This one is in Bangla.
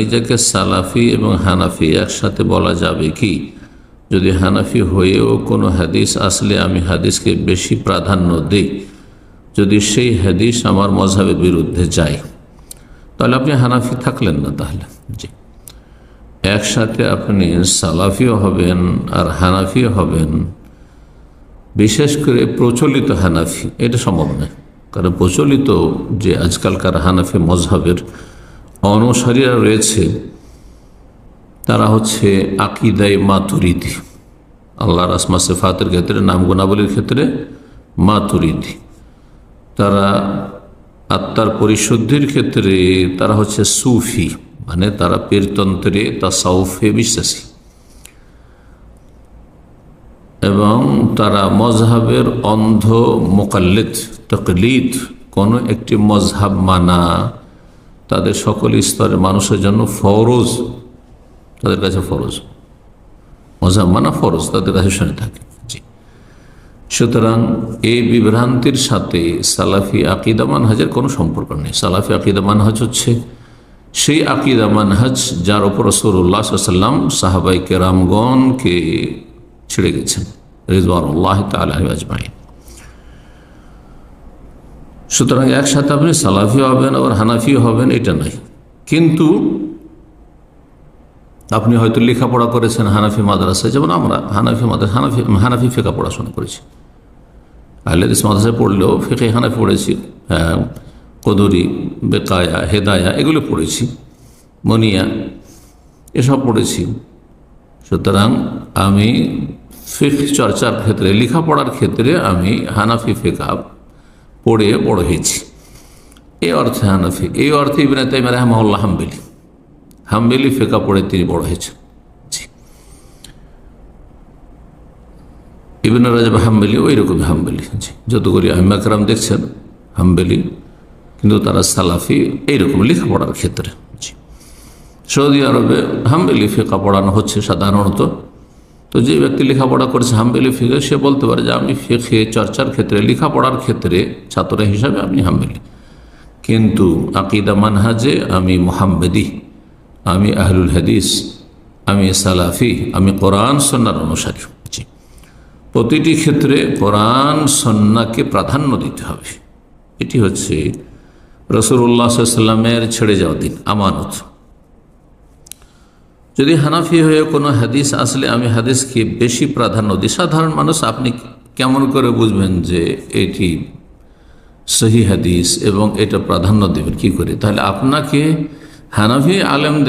নিজেকে সালাফি এবং হানাফি একসাথে বলা যাবে কি? যদি হানাফি হয়েও কোনো হাদিস আসলে আমি হাদিসকে বেশি প্রাধান্য দিই, যদি সেই হাদিস আমার মজাবের বিরুদ্ধে যায়, তাহলে আপনি হানাফি থাকলেন না তাহলে। জি। একসাথে আপনি সালাফিও হবেন আর হানাফিও হবেন। বিশেষ করে প্রচলিত হানাফি, এটা সম্ভব নয়। কারণ প্রচলিত যে আজকালকার হানাফি মজহাবের অনুসারীরা রয়েছে, তারা হচ্ছে আকিদাই মাতুরিদি। আল্লাহ রাসমা সেফাতের ক্ষেত্রে, নাম গুণাবলীর ক্ষেত্রে মাতুরিদি। তারা আত্মার পরিশুদ্ধির ক্ষেত্রে, তারা হচ্ছে সুফি মানে তারা পীরতন্ত্রে তা সাউফে বিশ্বাসী। এবং তারা মজহাবের অন্ধ, মোকাল্লিদ, তকলিদ, কোনো একটি মজহাব মানা তাদের সকল স্তরের মানুষের জন্য ফরজ, তাদের কাছে ফরজ। মজহাব মানা ফরজ, তাদের কাছে শুনে থাকে। সুতরাং এই বিভ্রান্তির সাথে সালাফি আকিদা মানহাজের কোনো সম্পর্ক নেই। সালাফি আকিদা মানহাজ হচ্ছে, সেই আকিদা মানহাজ যার ওপর রসুল্লাহ সাল্লাম সাহাবাই কেরামগণকে ছেড়ে গেছেন। রিজওয়ানুল্লাহ তালাজমাই সুতরাং একসাথে আপনি সালাফি হবেন আবার হানাফি হবেন, এটা নাই। কিন্তু আপনি হয়তো লেখাপড়া করেছেন হানাফি মাদ্রাসায়, যেমন আমরা হানাফি মাদ্রাসা, হানাফি হানাফি ফেকা পড়াশোনা করেছি। আহলেদিস মাদ্রাসায় পড়লেও ফেকে হানাফি পড়েছি হ্যাঁ কদরি, বেকায়া, হেদায়া, এগুলো পড়েছি, মনিয়া, এসব পড়েছি। সুতরাং আমি ফিক চর্চার ক্ষেত্রে, লেখাপড়ার ক্ষেত্রে আমি হানাফি ফেকা পড়ে বড় হয়েছি। এই অর্থে হানাফি, এই অর্থে ইবিন তাইমার রহমাল্লাহ হাম্বেলি। হাম্বেলি ফেকা পড়ে তিনি বড় হয়েছেন। ইবিন রাজাব হাম্বেলি ওই রকম হাম্বেলি, জি। যতগুলি আহিমাকরাম দেখছেন, হাম্বেলি, কিন্তু তারা সালাফি এইরকম লেখাপড়ার ক্ষেত্রে, জি। সৌদি আরবে হাম্বেলি ফেকা পড়ানো হচ্ছে সাধারণত। তো যে ব্যক্তি লেখাপড়া করেছে, হাম্বেলি ফিকে, সে বলতে পারে যে আমি ফেকে, চর্চার ক্ষেত্রে, লেখাপড়ার ক্ষেত্রে ছাত্র হিসাবে আমি হাম্বেলি। কিন্তু আকিদা মানহাজে আমি মোহাম্মেদি, আমি আহলুল হাদিস, আমি সালাফি, আমি কোরআন সন্ন্যার অনুসারী জি প্রতিটি ক্ষেত্রে কোরআন, সন্নাকে প্রাধান্য দিতে হবে। এটি হচ্ছে রসুল্লাহ সাল্লামের ছেড়ে যাওয়া দিন, আমানত। যদি হানাফি হয়ে কোনো হাদিস আসলে আমি হাদিসকে বেশি প্রাধান্য দিই, সাধারণ মানুষ আপনি কেমন করে বুঝবেন যে এটি সহি হাদিস এবং এটা প্রাধান্য দেবেন? কি করে? তাহলে আপনাকে হানাফি আলেম